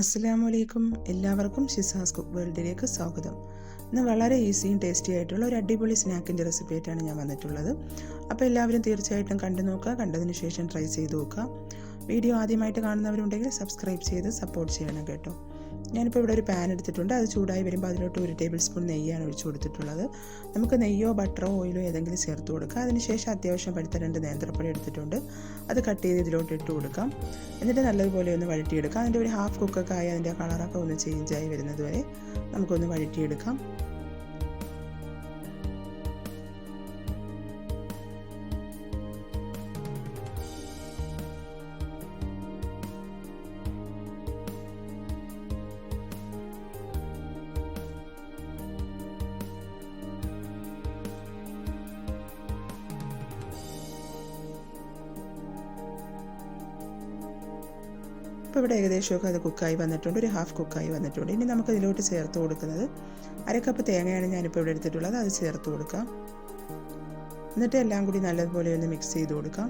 അസ്സലാമു അലൈക്കും എല്ലാവർക്കും ഷിസാസ് കുക്ക് വേൾഡിലേക്ക് സ്വാഗതം. ഇന്ന് വളരെ ഈസിയും ടേസ്റ്റി ആയിട്ടുള്ള ഒരു അടിപൊളി സ്നാക്കിന്റെ റെസിപ്പി ആയിട്ടാണ് ഞാൻ വന്നിട്ടുള്ളത്. അപ്പോൾ എല്ലാവരും തീർച്ചയായിട്ടും കണ്ടു നോക്കുക കണ്ടതിന് ശേഷം ട്രൈ ചെയ്ത് നോക്കുക. വീഡിയോ ആദ്യമായിട്ട് കാണുന്നവരുണ്ടെങ്കിൽ സബ്സ്ക്രൈബ് ചെയ്ത് സപ്പോർട്ട് ചെയ്യണം കേട്ടോ. ഞാനിപ്പോൾ ഇവിടെ ഒരു പാൻ എടുത്തിട്ടുണ്ട്. അത് ചൂടായി വരുമ്പോൾ അതിലോട്ട് ഒരു ടേബിൾ സ്പൂൺ നെയ്യാണ് ഒഴിച്ചു കൊടുത്തിട്ടുള്ളത്. നമുക്ക് നെയ്യോ ബട്ടറോ ഓയിലോ ഏതെങ്കിലും ചേർത്ത് കൊടുക്കുക അതിനുശേഷം അത്യാവശ്യം പഴുത്ത രണ്ട് നേന്ത്രപ്പഴം എടുത്തിട്ടുണ്ട്. അത് കട്ട് ചെയ്ത് ഇതിലോട്ട് ഇട്ട് കൊടുക്കാം. എന്നിട്ട് നല്ലതുപോലെ ഒന്ന് വഴറ്റിയെടുക്കാം. അതിന്റെ ഒരു ഹാഫ് കുക്കൊക്കെ ആയി അതിന്റെ കളറൊക്കെ ഒന്ന് ചേഞ്ചായി വരുന്നത് വരെ നമുക്കൊന്ന് വഴറ്റിയെടുക്കാം. ഇപ്പോൾ ഇവിടെ ഏകദേശമൊക്കെ അത് കുക്കായി വന്നിട്ടുണ്ട്. ഒരു ഹാഫ് കുക്കായി വന്നിട്ടുണ്ട്. ഇനി നമുക്ക് ഇതിലോട്ട് ചേർത്ത് കൊടുക്കുന്നത് അരക്കപ്പ് തേങ്ങയാണ് ഞാനിപ്പോൾ ഇവിടെ എടുത്തിട്ടുള്ളത്. അത് ചേർത്ത് കൊടുക്കാം. എന്നിട്ട് എല്ലാം കൂടി നല്ലതുപോലെ ഒന്ന് മിക്സ് ചെയ്ത് കൊടുക്കാം.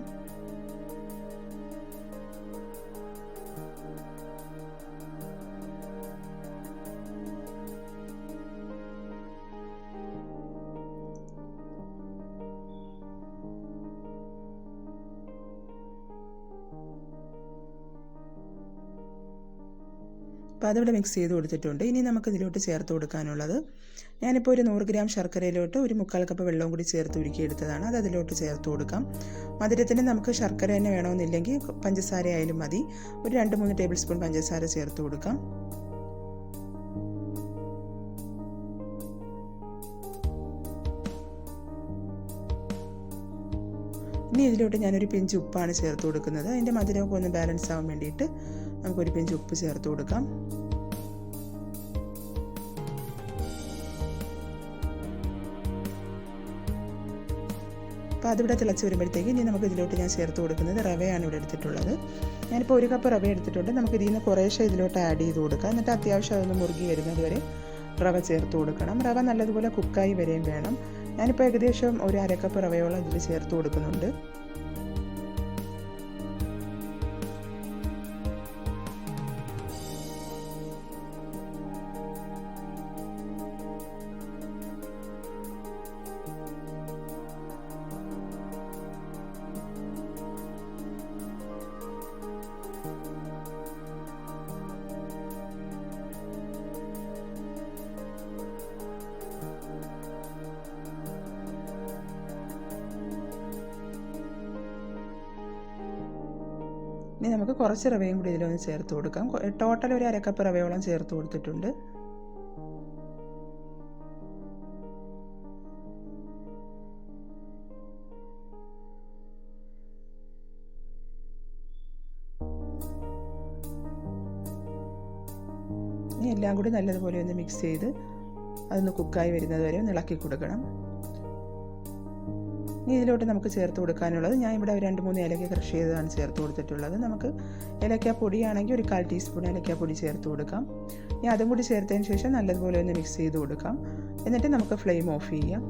അപ്പോൾ അതിവിടെ മിക്സ് ചെയ്ത് കൊടുത്തിട്ടുണ്ട്. ഇനി നമുക്ക് ഇതിലോട്ട് ചേർത്ത് കൊടുക്കാനുള്ളത്. ഞാനിപ്പോൾ ഒരു നൂറ് ഗ്രാം ശർക്കരയിലോട്ട് ഒരു മുക്കാൽ കപ്പ് വെള്ളവും കൂടി ചേർത്ത് ഉരുക്കിയെടുത്തതാണ്. അത് അതിലോട്ട് ചേർത്ത് കൊടുക്കാം. മധുരത്തിന് നമുക്ക് ശർക്കര തന്നെ വേണമെന്നില്ലെങ്കിൽ പഞ്ചസാര ആയാലും മതി. ഒരു രണ്ട് മൂന്ന് ടേബിൾ സ്പൂൺ പഞ്ചസാര ചേർത്ത് കൊടുക്കാം. ഇനി ഇതിലോട്ട് ഞാനൊരു പിഞ്ച് ഉപ്പാണ് ചേർത്ത് കൊടുക്കുന്നത്. അതിന്റെ മധുരമൊക്കെ ഒന്ന് ബാലൻസ് ആവാൻ വേണ്ടിയിട്ട് നമുക്കൊരു പിഞ്ച് ഉപ്പ് ചേർത്ത് കൊടുക്കാം. അപ്പോൾ അതിവിടെ തിളച്ച് വരുമ്പോഴത്തേക്ക് ഇനി നമുക്ക് ഇതിലോട്ട് ഞാൻ ചേർത്ത് കൊടുക്കുന്നത് റവയാണ് ഇവിടെ എടുത്തിട്ടുള്ളത്. ഞാനിപ്പോൾ ഒരു കപ്പ് റവ എടുത്തിട്ടുണ്ട്. നമുക്ക് ഇതിൽ നിന്ന് കുറേശ്ശെ ഇതിലോട്ട് ആഡ് ചെയ്ത് കൊടുക്കാം. എന്നിട്ട് അത്യാവശ്യം അതൊന്ന് മുറുകി വരുന്നത് വരെ റവ ചേർത്ത് കൊടുക്കണം. റവ നല്ലതുപോലെ കുക്കായി വരെയും വേണം. ഞാനിപ്പോൾ ഏകദേശം ഒരു അരക്കപ്പ് റവയോളം ഇതിൽ ചേർത്ത് കൊടുക്കുന്നുണ്ട്. ഇനി നമുക്ക് കുറച്ച് റവയും കൂടി ഇതിലൊന്ന് ചേർത്ത് കൊടുക്കാം. ടോട്ടൽ ഒരു അരക്കപ്പ് റവയോളം ചേർത്ത് കൊടുത്തിട്ടുണ്ട്. എല്ലാം കൂടി നല്ലതുപോലെ ഒന്ന് മിക്സ് ചെയ്ത് അതൊന്ന് കുക്കായി വരുന്നത് വരെ ഒന്ന് ഇളക്കി കൊടുക്കണം. ഇനി ഇതിലോട്ട് നമുക്ക് ചേർത്ത് കൊടുക്കാനുള്ളത് ഞാൻ ഇവിടെ രണ്ട് മൂന്ന് ഏലക്ക കൃഷി ചെയ്തതാണ് ചേർത്ത് കൊടുത്തിട്ടുള്ളത്. നമുക്ക് ഏലക്ക പൊടിയാണെങ്കിൽ ഒരു കാൽ ടീസ്പൂൺ ഏലക്ക പൊടി ചേർത്ത് കൊടുക്കാം. ഇനി അതും കൂടി ചേർത്തതിന് ശേഷം നല്ലതുപോലെ ഒന്ന് മിക്സ് ചെയ്ത് കൊടുക്കാം. എന്നിട്ട് നമുക്ക് ഫ്ലെയിം ഓഫ് ചെയ്യാം.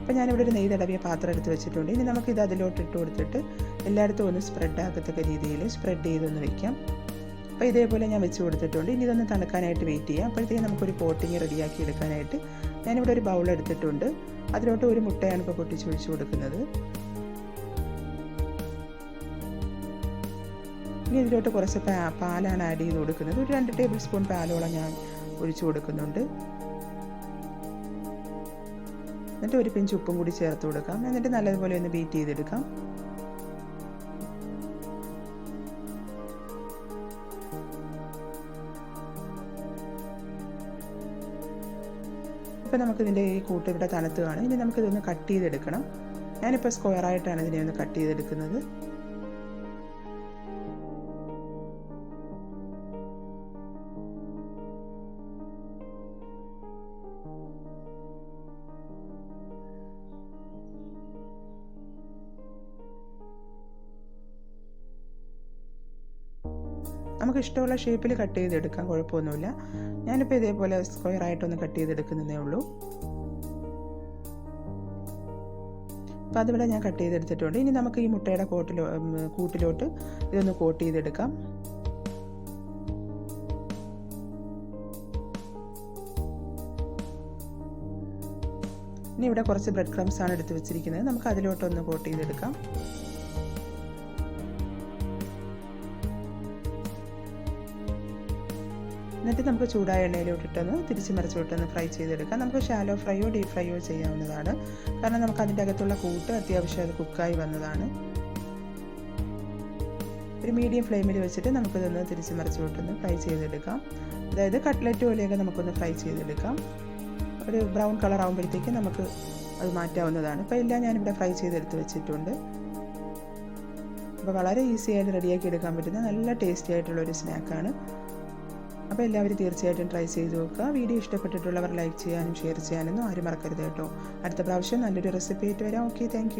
അപ്പോൾ ഞാനിവിടെ ഒരു നെയ്യ് തടവിയ പാത്രം എടുത്ത് വെച്ചിട്ടുണ്ട്. ഇനി നമുക്കിത് അതിലോട്ട് ഇട്ട് കൊടുത്തിട്ട് എല്ലായിടത്തും ഒന്ന് സ്പ്രെഡ് ആക്കത്തക്ക രീതിയിൽ സ്പ്രെഡ് ചെയ്തൊന്ന് വയ്ക്കാം അപ്പോൾ ഇതേപോലെ ഞാൻ വെച്ച് കൊടുത്തിട്ടുണ്ട്. ഇനി ഇതൊന്ന് തണുക്കാനായിട്ട് വെയിറ്റ് ചെയ്യാം. അപ്പോഴത്തേക്കും നമുക്കൊരു കോട്ടിങ് റെഡിയാക്കി എടുക്കാനായിട്ട് ഞാനിവിടെ ഒരു ബൗൾ എടുത്തിട്ടുണ്ട്. അതിലോട്ട് ഒരു മുട്ടയാണ് ഇപ്പോൾ പൊട്ടിച്ചൊഴിച്ച് കൊടുക്കുന്നത്. ഇനി ഇതിലോട്ട് കുറച്ച് പാലാണ് ആഡ് ചെയ്ത് കൊടുക്കുന്നത്. ഒരു രണ്ട് ടേബിൾ സ്പൂൺ പാലോളം ഞാൻ ഒഴിച്ചു കൊടുക്കുന്നുണ്ട്. എന്നിട്ട് ഒരു പിഞ്ച് ഉപ്പും കൂടി ചേർത്ത് കൊടുക്കാം. എന്നിട്ട് നല്ലതുപോലെ ഒന്ന് ബീറ്റ് ചെയ്തെടുക്കാം. ഇപ്പോൾ നമുക്കിതിന്റെ ഈ കൂട്ട് ഇവിടെ തണുത്ത് കാണും ഇനി നമുക്കിതൊന്ന് കട്ട് ചെയ്തെടുക്കണം. ഞാനിപ്പോൾ സ്ക്വയറായിട്ടാണ് ഇതിനെ ഒന്ന് കട്ട് ചെയ്തെടുക്കുന്നത്. നമുക്ക് ഇഷ്ടമുള്ള ഷേപ്പിൽ കട്ട് ചെയ്തെടുക്കാം കുഴപ്പമൊന്നുമില്ല. ഞാനിപ്പോൾ ഇതേപോലെ സ്ക്വയർ ആയിട്ടൊന്ന് കട്ട് ചെയ്തെടുക്കുന്നതേ ഉള്ളൂ. അപ്പോൾ അതിവിടെ ഞാൻ കട്ട് ചെയ്തെടുത്തിട്ടുണ്ട്. ഇനി നമുക്ക് ഈ മുട്ടയുടെ കോട്ടിലോ കൂട്ടിലോട്ട് ഇതൊന്ന് കോട്ട് ചെയ്തെടുക്കാം. ഇനി ഇവിടെ കുറച്ച് ബ്രെഡ് ക്രംസ് ആണ് എടുത്ത് വെച്ചിരിക്കുന്നത്. നമുക്ക് അതിലോട്ടൊന്ന് കോട്ട് ചെയ്തെടുക്കാം. എന്നിട്ട് നമുക്ക് ചൂടായ എണ്ണയിലോട്ടിട്ടൊന്ന് തിരിച്ച് മറിച്ചോട്ടൊന്ന് ഫ്രൈ ചെയ്തെടുക്കാം. നമുക്ക് ഷാലോ ഫ്രൈയോ ഡീപ് ഫ്രൈയോ ചെയ്യാവുന്നതാണ്. കാരണം നമുക്ക് അതിന്റെ അകത്തുള്ള കൂട്ട് അത്യാവശ്യം അത് കുക്കായി വന്നതാണ്. ഒരു മീഡിയം ഫ്ലെയിമിൽ വെച്ചിട്ട് നമുക്കിതൊന്ന് തിരിച്ച് മറിച്ചോട്ടൊന്ന് ഫ്രൈ ചെയ്തെടുക്കാം. അതായത് കട്ട്ലറ്റ് പോലെയൊക്കെ നമുക്കൊന്ന് ഫ്രൈ ചെയ്തെടുക്കാം. ഒരു ബ്രൗൺ കളർ ആകുമ്പോഴത്തേക്ക് നമുക്ക് അത് മാറ്റാവുന്നതാണ്. ഇപ്പോൾ എല്ലാം ഞാനിവിടെ ഫ്രൈ ചെയ്തെടുത്ത് വെച്ചിട്ടുണ്ട്. അപ്പോൾ വളരെ ഈസി ആയിട്ട് റെഡിയാക്കി എടുക്കാൻ പറ്റുന്ന നല്ല ടേസ്റ്റി ആയിട്ടുള്ള ഒരു സ്നാക്കാണ് അപ്പോൾ എല്ലാവരും തീർച്ചയായിട്ടും ട്രൈ ചെയ്ത് നോക്കുക. വീഡിയോ ഇഷ്ടപ്പെട്ടിട്ടുള്ളവർ ലൈക്ക് ചെയ്യാനും ഷെയർ ചെയ്യാനൊന്നും ആരും മറക്കരുത് കേട്ടോ. അടുത്ത പ്രാവശ്യം നല്ലൊരു റെസിപ്പി ആയിട്ട് വരാം. Okay thank